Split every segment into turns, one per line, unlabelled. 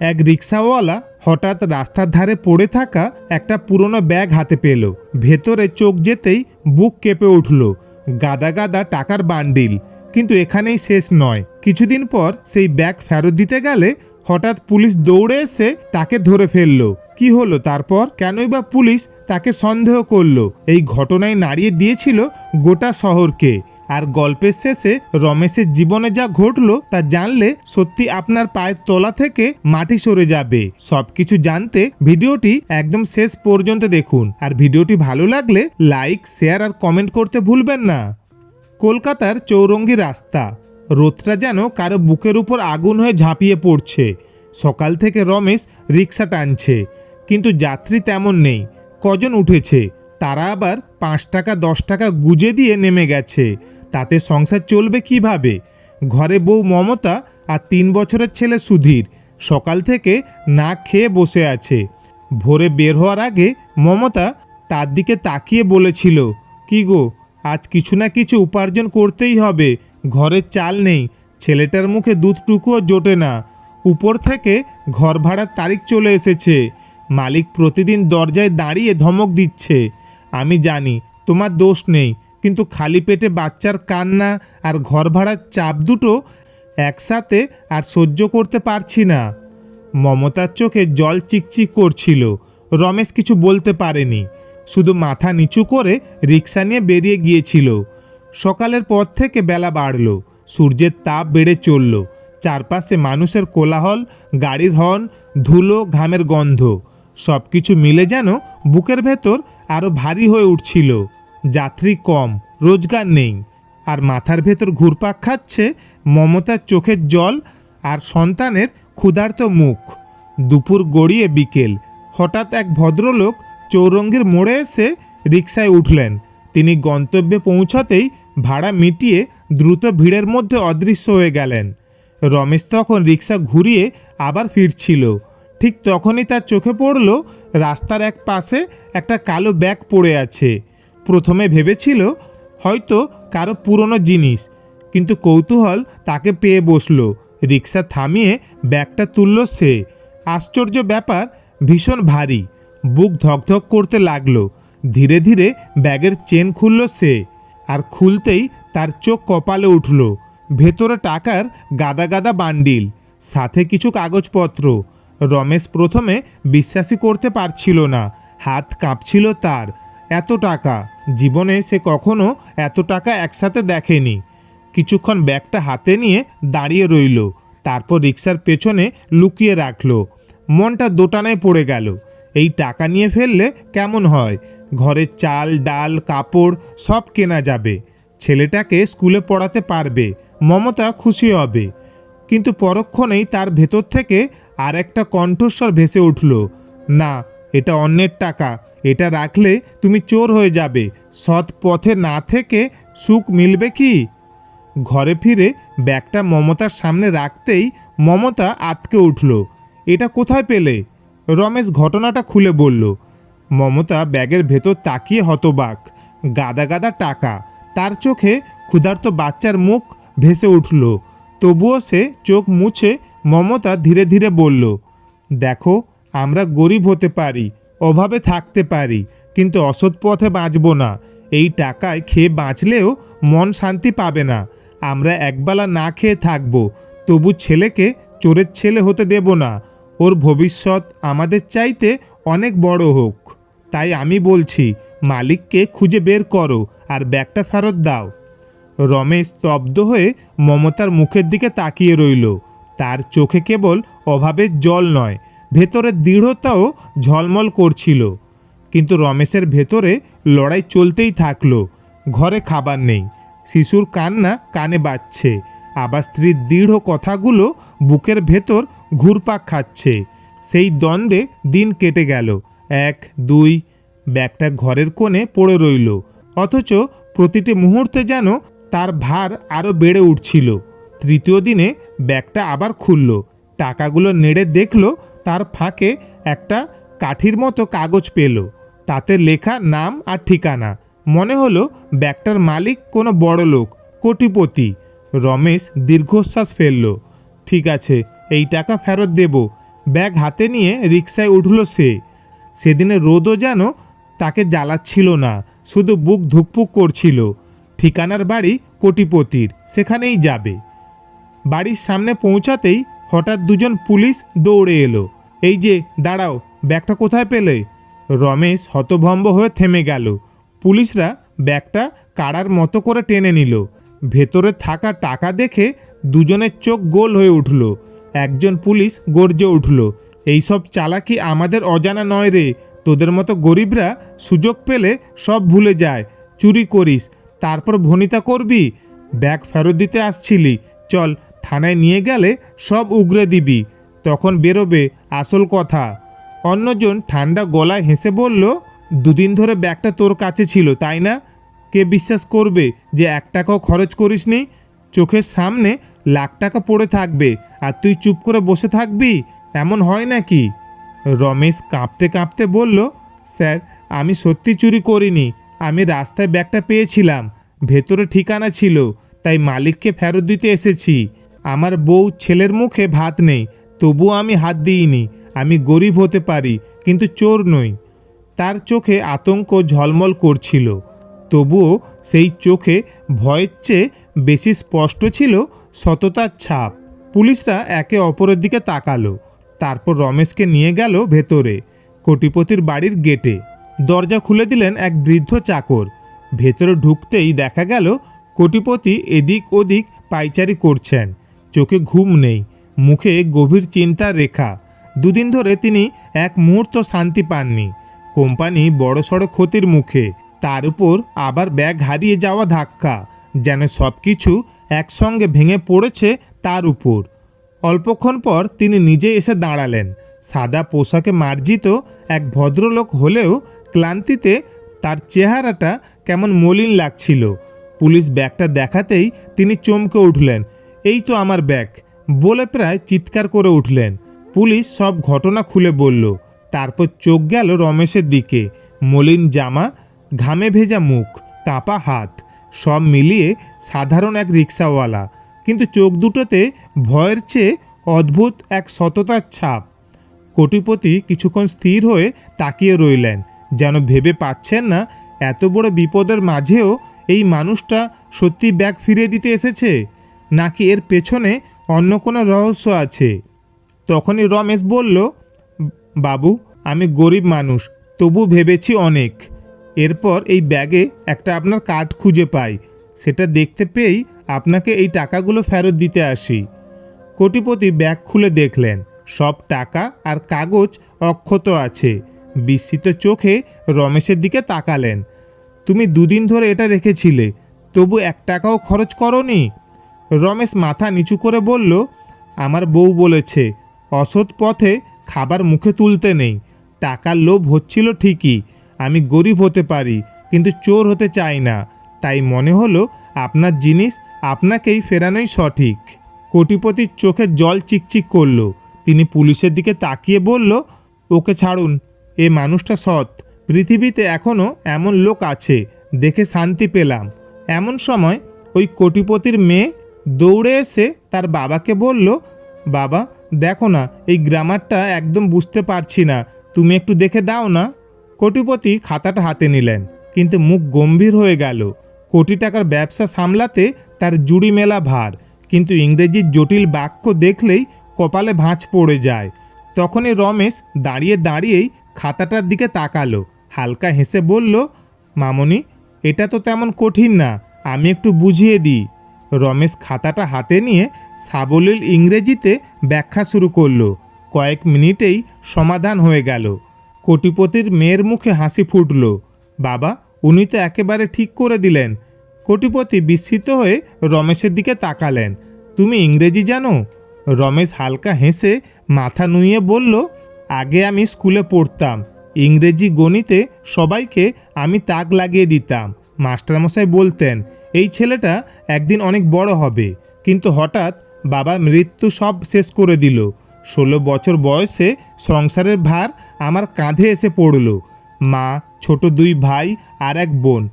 এক রিক্সাওয়ালা হঠাৎ রাস্তার ধারে পড়ে থাকা একটা পুরনো ব্যাগ হাতে পেল। ভেতরে চোখ যেতেই বুক কেঁপে উঠল। গাদা গাদা টাকার বান্ডিল। কিন্তু এখানেই শেষ নয়। কিছুদিন পর সেই ব্যাগ ফেরত দিতে গেলে হঠাৎ পুলিশ দৌড়ে এসে তাকে ধরে ফেলল। কি হলো তারপর? কেনই বা পুলিশ তাকে সন্দেহ করল? এই ঘটনায় নাড়িয়ে দিয়েছিল গোটা শহরকে। আর গল্পের শেষে রমেশের জীবনে যা ঘটলো তা জানলে সত্যি আপনার পায়ের তলা থেকে মাটি সরে যাবে। সবকিছু জানতে ভিডিওটি একদম শেষ পর্যন্ত দেখুন। আর ভিডিওটি ভালো লাগলে লাইক, শেয়ার আর কমেন্ট করতে ভুলবেন না। কলকাতার চৌরঙ্গি রাস্তা। রোদটা যেন কারও বুকের উপর আগুন হয়ে ঝাঁপিয়ে পড়ছে। সকাল থেকে রমেশ রিক্সা টানছে। কিন্তু যাত্রী তেমন নেই। কজন উঠেছে? তারা আবার পাঁচ টাকা, দশ টাকা গুজে দিয়ে নেমে গেছে। তাতে সংসার চলবে কীভাবে? ঘরে বউ মমতা আর তিন বছরের ছেলে সুধীর। সকাল থেকে না খেয়ে বসে আছে। ভোরে বের হওয়ার আগে মমতা তার দিকে তাকিয়ে বলেছিল, কি গো, আজ কিছু না কিছু উপার্জন করতেই হবে। ঘরে চাল নেই, ছেলেটার মুখে দুধটুকুও জোটে না। উপর থেকে ঘর ভাড়ার তারিখ চলে এসেছে। মালিক প্রতিদিন দরজায় দাঁড়িয়ে ধমক দিচ্ছে। আমি জানি, তোমার দোষ নেই। কিন্তু খালি পেটে বাচ্চার কান্না আর ঘর ভাড়ার চাপ দুটো একসাথে আর সহ্য করতে পারছি না। মমতার চোখে জল চিকচিক করছিল। রমেশ কিছু বলতে পারেনি। শুধু মাথা নিচু করে রিক্সা নিয়ে বেরিয়ে গিয়েছিল। সকালের পর থেকে বেলা বাড়ল। সূর্যের তাপ বেড়ে চলল। চারপাশে মানুষের কোলাহল, গাড়ির হর্ন, ধুলো, ঘামের গন্ধ সব কিছু মিলে যেন বুকের ভেতর আরও ভারী হয়ে উঠছিল। যাত্রী কম, রোজগার নেই। আর মাথার ভেতর ঘুরপাক খাচ্ছে মমতার চোখের জল আর সন্তানের ক্ষুধার্ত মুখ। দুপুর গড়িয়ে বিকেল। হঠাৎ এক ভদ্রলোক চৌরঙ্গীর মোড়ে এসে রিকশায় উঠলেন। তিনি গন্তব্যে পৌঁছাতেই ভাড়া মিটিয়ে দ্রুত ভিড়ের মধ্যে অদৃশ্য হয়ে গেলেন। রমেশ তখন রিক্সা ঘুরিয়ে আবার ফিরছিল। ঠিক তখনই তার চোখে পড়ল রাস্তার এক পাশে একটা কালো ব্যাগ পড়ে আছে। প্রথমে ভেবেছিল হয়তো কারও পুরনো জিনিস, কিন্তু কৌতূহল তাকে পেয়ে বসল। রিক্সা থামিয়ে ব্যাগটা তুলল সে। আশ্চর্য ব্যাপার, ভীষণ ভারী। বুক ধকধক করতে লাগল। ধীরে ধীরে ব্যাগের চেন খুলল সে আর খুলতেই তার চোখ কপালে উঠল। ভেতরে টাকার গাদা গাদা বান্ডিল, সাথে কিছু কাগজপত্র। রমেশ প্রথমে বিশ্বাসই করতে পারছিল না, হাত কাঁপছিল তার। এত টাকা! জীবনে সে কখনো এত টাকা একসাথে দেখেনি। কিছুক্ষণ ব্যাগটা হাতে নিয়ে দাঁড়িয়ে রইল, তারপর রিক্সার পেছনে লুকিয়ে রাখল। মনটা দোটানায় পড়ে গেল, এই টাকা নিয়ে ফেললে কেমন হয়? ঘরের চাল, ডাল, কাপড় সব কেনা যাবে। ছেলেটাকে স্কুলে পড়াতে পারবে, মমতা খুশি হবে। কিন্তু পরক্ষণেই তার ভেতর থেকে আর একটা কণ্ঠস্বর ভেসে উঠল, না এটা অন্যের টাকা। এটা রাখলে তুমি চোর হয়ে যাবে। সৎ পথে না থেকে সুখ মিলবে কি? ঘরে ফিরে ব্যাগটা মমতার সামনে রাখতেই মমতা আতকে উঠল। এটা কোথায় পেলে? রমেশ ঘটনাটা খুলে বলল, মমতা ব্যাগের ভেতর তাকিয়ে হতবাক। গাদা গাদা টাকা। তার চোখে ক্ষুধার্ত বাচ্চার মুখ ভেসে উঠল। তবুও সে চোখ মুছে মমতা ধীরে ধীরে বলল, দেখো আমরা গরিব হতে পারি, অভাবে থাকতে পারি, কিন্তু অসৎ পথে বাঁচব না। এই টাকায় খেয়ে বাঁচলেও মন শান্তি পাবে না। আমরা একবেলা না খেয়ে থাকব, তবু ছেলেকে চোরের ছেলে হতে দেব না। ওর ভবিষ্যৎ আমাদের চাইতে অনেক বড় হোক। তাই আমি বলছি, মালিককে খুঁজে বের করো আর ব্যাগটা ফেরত দাও। রমেশ স্তব্ধ হয়ে মমতার মুখের দিকে তাকিয়ে রইল। তার চোখে কেবল অভাবের জল নয় ভেতরের দৃঢ়তাও ঝলমল করছিল। কিন্তু রমেশের ভেতরে লড়াই চলতেই থাকল। ঘরে খাবার নেই। শিশুর কান্না কানে বাজছে। আবার স্ত্রীর দৃঢ় কথাগুলো বুকের ভেতর ঘুরপাক খাচ্ছে। সেই দ্বন্দ্বে দিন কেটে গেল। এক, দুই, ব্যাগটা ঘরের কোণে পড়ে রইল। অথচ প্রতিটি মুহূর্তে যেন তার ভার আরও বেড়ে উঠছিল। তৃতীয় দিনে ব্যাগটা আবার খুলল। টাকাগুলো নেড়ে দেখল তার ফাঁকে একটা কাঠির মতো কাগজ পেল। তাতে লেখা নাম আর ঠিকানা। মনে হলো ব্যাগটার মালিক কোনো বড় লোক, কোটিপতি। রমেশ দীর্ঘশ্বাস ফেলল। ঠিক আছে, এই টাকা ফেরত দেব। ব্যাগ হাতে নিয়ে রিক্সায় উঠল সে। সেদিনে রোদও যেন তাকে জ্বালাচ্ছিল না, শুধু বুক ধুকপুক করছিল। ঠিকানার বাড়ি কোটিপতির, সেখানেই যাবে। বাড়ির সামনে পৌঁছাতেই হঠাৎ দুজন পুলিশ দৌড়ে এলো। এই যে, দাঁড়াও, ব্যাগটা কোথায় পেলে? রমেশ হতভম্ব হয়ে থেমে গেল। পুলিশরা ব্যাগটা কাড়ার মতো করে টেনে নিল। ভেতরে থাকা টাকা দেখে দুজনের চোখ গোল হয়ে উঠল। একজন পুলিশ গর্জে উঠল এইসব চালাকি আমাদের অজানা নয় রে। তোদের মতো গরিবরা সুযোগ পেলে সব ভুলে যায়। চুরি করিস, তারপর ভনিতা করবি। ব্যাগ ফেরত দিতে আসছিলি। চল থানায় নিয়ে গেলে সব উগরে দিবি। তখন বেরোবে আসল কথা। অন্যজন ঠান্ডা গলায় হেসে বলল, দুদিন ধরে ব্যাগটা তোর কাছে ছিল, তাই না? কে বিশ্বাস করবে যে এক টাকাও খরচ করিসনি? চোখের সামনে লাখ টাকা পড়ে থাকবে, আর তুই চুপ করে বসে থাকবি? এমন হয় নাকি? রমেশ কাঁপতে কাঁপতে বলল, স্যার, আমি সত্যি চুরি করিনি। আমি রাস্তায় ব্যাগটা পেয়েছিলাম। ভেতরে ঠিকানা ছিল, তাই মালিককে ফেরত দিতে এসেছি। আমার বউ ছেলের মুখে ভাত নেই তবুও আমি হাত দিইনি, আমি গরিব হতে পারি, কিন্তু চোর নই। তার চোখে আতঙ্ক ঝলমল করছিল, তবুও সেই চোখে ভয়ের চেয়ে বেশি স্পষ্ট ছিল সততার ছাপ। পুলিশরা একে অপরের দিকে তাকালো, তারপর রমেশকে নিয়ে গেল ভেতরে, কোটিপতির বাড়ির গেটে। দরজা খুলে দিলেন এক বৃদ্ধ চাকর। ভেতরে ঢুকতেই দেখা গেল, কোটিপতি এদিক ওদিক পাইচারি করছেন, চোখে ঘুম নেই। মুখে গভীর চিন্তার রেখা। দুদিন ধরে তিনি এক মুহূর্ত শান্তি পাননি। কোম্পানি বড়সড় ক্ষতির মুখে। তার উপর আবার ব্যাগ হারিয়ে যাওয়া ধাক্কা, যেন সব কিছু একসঙ্গে ভেঙে পড়েছে তার উপর। অল্পক্ষণ পর তিনি নিজে এসে দাঁড়ালেন। সাদা পোশাকে মার্জিত এক ভদ্রলোক হলেও ক্লান্তিতে তার চেহারাটা কেমন মলিন লাগছিল। পুলিশ ব্যাগটা দেখাতেই তিনি চমকে উঠলেন, এই তো আমার ব্যাগ। বলে প্রায় চিৎকার করে উঠলেন। পুলিশ সব ঘটনা খুলে বলল। তারপর চোখ গেল রমেশের দিকে। মলিন জামা, ঘামে ভেজা মুখ, কাঁপা হাত, সব মিলিয়ে সাধারণ এক রিক্সাওয়ালা। কিন্তু চোখ দুটোতে ভয়ের চেয়ে অদ্ভুত এক সততার ছাপ। কোটিপতি কিছুক্ষণ স্থির হয়ে তাকিয়ে রইলেন, যেন ভেবে পাচ্ছেন না এত বড় বিপদের মাঝেও এই মানুষটা সত্যি ব্যাগ ফিরিয়ে দিতে এসেছে? নাকি এর পেছনে অন্য কোনো রহস্য আছে? তখনই রমেশ বলল, বাবু, আমি গরিব মানুষ, তবু ভেবেছি অনেক। এরপর এই ব্যাগে একটা আপনার কার্ড খুঁজে পাই। সেটা দেখতে পেয়েই আপনাকে এই টাকাগুলো ফেরত দিতে আসি। কোটিপতি ব্যাগ খুলে দেখলেন, সব টাকা আর কাগজ অক্ষত আছে। বিস্মিত চোখে রমেশের দিকে তাকালেন, তুমি দুদিন ধরে এটা রেখেছিলে, তবু এক টাকাও খরচ করনি? রমেশ মাথা নিচু করে বলল, আমার বউ বলেছে, অসৎ পথে খাবার মুখে তুলতে নেই। টাকার লোভ হচ্ছিল ঠিকই, আমি গরিব হতে পারি, কিন্তু চোর হতে চাই না। তাই মনে হলো, আপনার জিনিস আপনাকেই ফেরানোই সঠিক। কোটিপতির চোখে জল চিকচিক করল। তিনি পুলিশের দিকে তাকিয়ে বলল, ওকে ছাড়ুন, এ মানুষটা সৎ। পৃথিবীতে এখনও এমন লোক আছে, দেখে শান্তি পেলাম। এমন সময় ওই কোটিপতির মেয়ে দৌড়ে এসে তার বাবাকে বলল, বাবা, দেখো না, এই গ্রামারটা একদম বুঝতে পারছি না। তুমি একটু দেখে দাও না। কোটিপতি খাতাটা হাতে নিলেন, কিন্তু মুখ গম্ভীর হয়ে গেল। কোটি টাকার ব্যবসা সামলাতে তার জুড়ি মেলা ভার, কিন্তু ইংরেজির জটিল বাক্য দেখলেই কপালে ভাঁজ পড়ে যায়। তখনই রমেশ দাঁড়িয়ে দাঁড়িয়েই খাতাটার দিকে তাকালো, হালকা হেসে বলল, মামনি, এটা তো তেমন কঠিন না, আমি একটু বুঝিয়ে দিই। রমেশ খাতাটা হাতে নিয়ে সাবলীল ইংরেজিতে ব্যাখ্যা শুরু করল। কয়েক মিনিটেই সমাধান হয়ে গেল। কোটিপতির মেয়ের মুখে হাসি ফুটল। বাবা, উনি তো একেবারে ঠিক করে দিলেন। কোটিপতি বিস্মিত হয়ে রমেশের দিকে তাকালেন। তুমি ইংরেজি জানো? রমেশ হালকা হেসে মাথা নুইয়ে বলল, আগে আমি স্কুলে পড়তাম। ইংরেজি গণিতে সবাইকে আমি তাক লাগিয়ে দিতাম। মাস্টারমশাই বলতেন এই ছেলেটা একদিন অনেক বড় হবে। কিন্তু হঠাৎ বাবা মৃত্যু সব শেষ করে দিল। ষোলো বছর বয়সে সংসারের ভার আমার কাঁধে এসে পড়ল। মা, ছোট দুই ভাই আর এক বোন।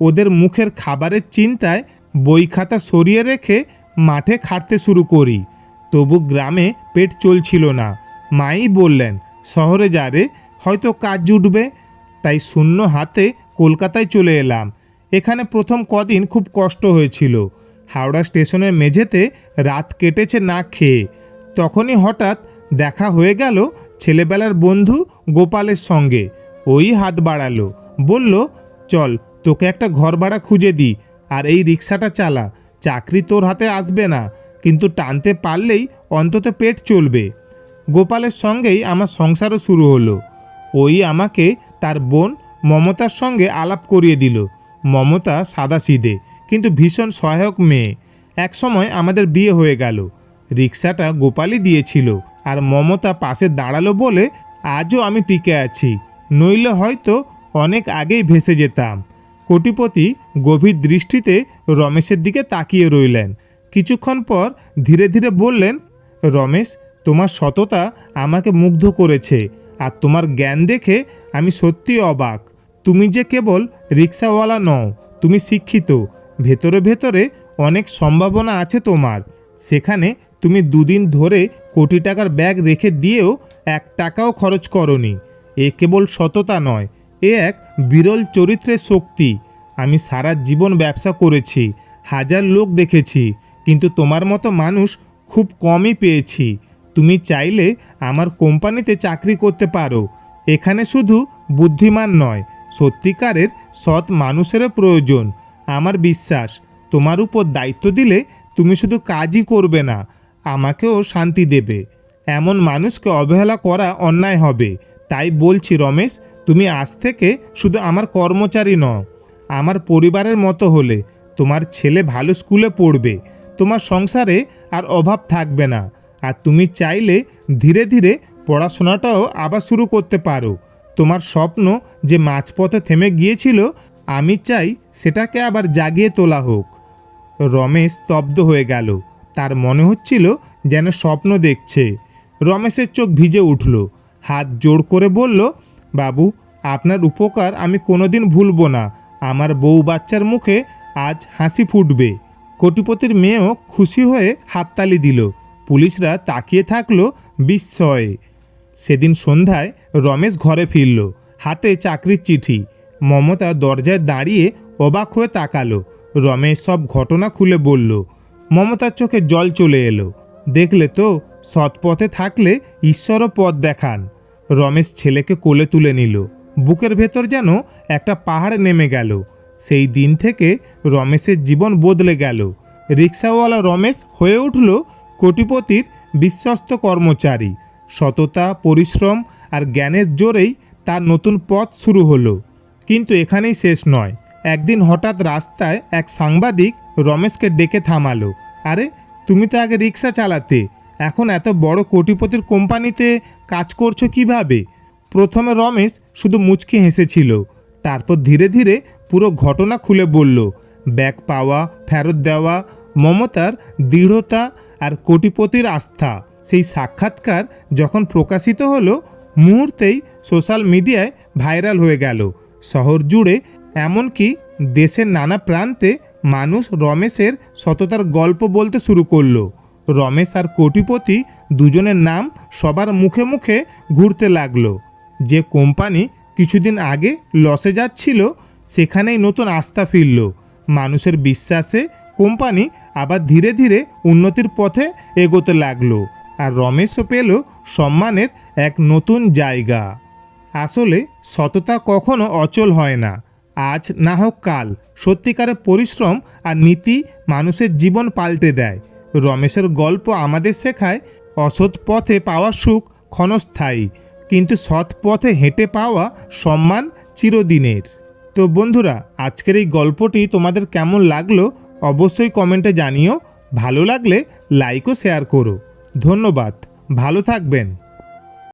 ওদের মুখের খাবারের চিন্তায় বই খাতা সরিয়ে রেখে মাঠে খাটতে শুরু করি। তবু গ্রামে পেট চলছিল না। মাই বললেন, শহরে যা রে, হয়তো কাজ জুটবে। তাই শূন্য হাতে কলকাতায় চলে এলাম। এখানে প্রথম কদিন খুব কষ্ট হয়েছিল। হাওড়া স্টেশনের মেঝেতে রাত কেটেছে না খেয়ে। তখনই হঠাৎ দেখা হয়ে গেল ছেলেবেলার বন্ধু গোপালের সঙ্গে। ওই হাত বাড়ালো, বলল, চল, তোকে একটা ঘর ভাড়া খুঁজে দিই, আর এই রিক্সাটা চালা। চাকরি তোর হাতে আসবে না, কিন্তু টানতে পারলেই অন্তত পেট চলবে গোপালের সঙ্গেই আমার সংসারও শুরু হলো। ওই আমাকে তার বোন মমতার সঙ্গে আলাপ করিয়ে দিল। মমতা সাদাসিধে কিন্তু ভীষণ সহায়ক মেয়ে। একসময় আমাদের বিয়ে হয়ে গেল। রিক্সাটা গোপালই দিয়েছিল, আর মমতা পাশে দাঁড়াল বলে আজও আমি টিকে আছি। নইলে হয়তো অনেক আগেই ভেসে যেতাম। কোটিপতি গভীর দৃষ্টিতে রমেশের দিকে তাকিয়ে রইলেন। কিছুক্ষণ পর ধীরে ধীরে বললেন, রমেশ, তোমার সততা আমাকে মুগ্ধ করেছে, আর তোমার জ্ঞান দেখে আমি সত্যি অবাক। তুমি যে কেবল রিক্সাওয়ালা নও, তুমি শিক্ষিত। ভেতরে ভেতরে অনেক সম্ভাবনা আছে তোমার। সেখানে তুমি দুদিন ধরে কোটি টাকার ব্যাগ রেখে দিয়েও এক টাকাও খরচ করনি। এ কেবল সততা নয়, এ এক বিরল চরিত্রের শক্তি। আমি সারা জীবন ব্যবসা করেছি, হাজার লোক দেখেছি, কিন্তু তোমার মতো মানুষ খুব কমই পেয়েছি। তুমি চাইলে আমার কোম্পানিতে চাকরি করতে পারো। এখানে শুধু বুদ্ধিমান নয় সত্যিকারের সৎ মানুষেরও প্রয়োজন। আমার বিশ্বাস, তোমার উপর দায়িত্ব দিলে তুমি শুধু কাজই করবে না, আমাকেও শান্তি দেবে। এমন মানুষকে অবহেলা করা অন্যায় হবে। তাই বলছি, রমেশ, তুমি আজ থেকে শুধু আমার কর্মচারী ন আমার পরিবারের মতো হলে। তোমার ছেলে ভালো স্কুলে পড়বে, তোমার সংসারে আর অভাব থাকবে না। আর তুমি চাইলে ধীরে ধীরে পড়াশোনাটাও আবার শুরু করতে পারো। তোমার স্বপ্ন যে মাঝপথে থেমে গিয়েছিল, আমি চাই সেটাকে আবার জাগিয়ে তোলা হোক। রমেশ স্তব্ধ হয়ে গেল। তার মনে হচ্ছিল যেন স্বপ্ন দেখছে। রমেশের চোখ ভিজে উঠল। হাত জোড় করে বলল, বাবু, আপনার উপকার আমি কোনোদিন ভুলব না। আমার বউ বাচ্চার মুখে আজ হাসি ফুটবে। কোটিপতির মেয়েও খুশি হয়ে হাততালি দিল। পুলিশরা তাকিয়ে থাকল বিস্ময়ে। সেদিন সন্ধ্যায় রমেশ ঘরে ফিরল। হাতে চাকরির চিঠি। মমতা দরজায় দাঁড়িয়ে অবাক হয়ে তাকালো। রমেশ সব ঘটনা খুলে বলল, মমতার চোখে জল চলে এলো। দেখলে তো, সৎপথে থাকলে ঈশ্বরও পথ দেখান। রমেশ ছেলেকে কোলে তুলে নিল। বুকের ভেতর যেন একটা পাহাড় নেমে গেল। সেই দিন থেকে রমেশের জীবন বদলে গেল। রিক্সাওয়ালা রমেশ হয়ে উঠল কোটিপতির বিশ্বস্ত কর্মচারী। সততা, পরিশ্রম আর জ্ঞানের জোরেই তার নতুন পথ শুরু হলো। কিন্তু এখানেই শেষ নয়। একদিন হঠাৎ রাস্তায় এক সাংবাদিক রমেশকে ডেকে থামালো। আরে, তুমি তো আগে রিক্সা চালাতে। এখন এত বড় কোটিপতির কোম্পানিতে কাজ করছ কীভাবে? প্রথমে রমেশ শুধু মুচকি হেসেছিল। তারপর ধীরে ধীরে পুরো ঘটনা খুলে বলল, ব্যাগ পাওয়া, ফেরত দেওয়া, মমতার দৃঢ়তা আর কোটিপতির আস্থা। সেই সাক্ষাৎকার যখন প্রকাশিত হলো, মুহূর্তেই সোশ্যাল মিডিয়ায় ভাইরাল হয়ে গেল। শহর জুড়ে, এমনকি দেশের নানা প্রান্তে মানুষ রমেশের সততার গল্প বলতে শুরু করল। রমেশ আর কোটিপতি দুজনের নাম সবার মুখে মুখে ঘুরতে লাগল। যে কোম্পানি কিছুদিন আগে লসে যাচ্ছিল, সেখানেই নতুন আস্থা ফিরল। মানুষের বিশ্বাসে কোম্পানি আবার ধীরে ধীরে উন্নতির পথে এগোতে লাগল। আর রমেশও পেল সম্মানের এক নতুন জায়গা। আসলে সততা কখনো অচল হয় না। আজ না হোক কাল, সত্যিকারের পরিশ্রম আর নীতি মানুষের জীবন পাল্টে দেয়। রমেশের গল্প আমাদের শেখায়, অসৎ পথে পাওয়া সুখ ক্ষণস্থায়ী, কিন্তু সৎ পথে হেঁটে পাওয়া সম্মান চিরদিনের। তো বন্ধুরা, আজকের এই গল্পটি তোমাদের কেমন লাগল অবশ্যই কমেন্টে জানিও। ভালো লাগলে লাইক ও শেয়ার করো। ধন্যবাদ ভালো থাকবেন।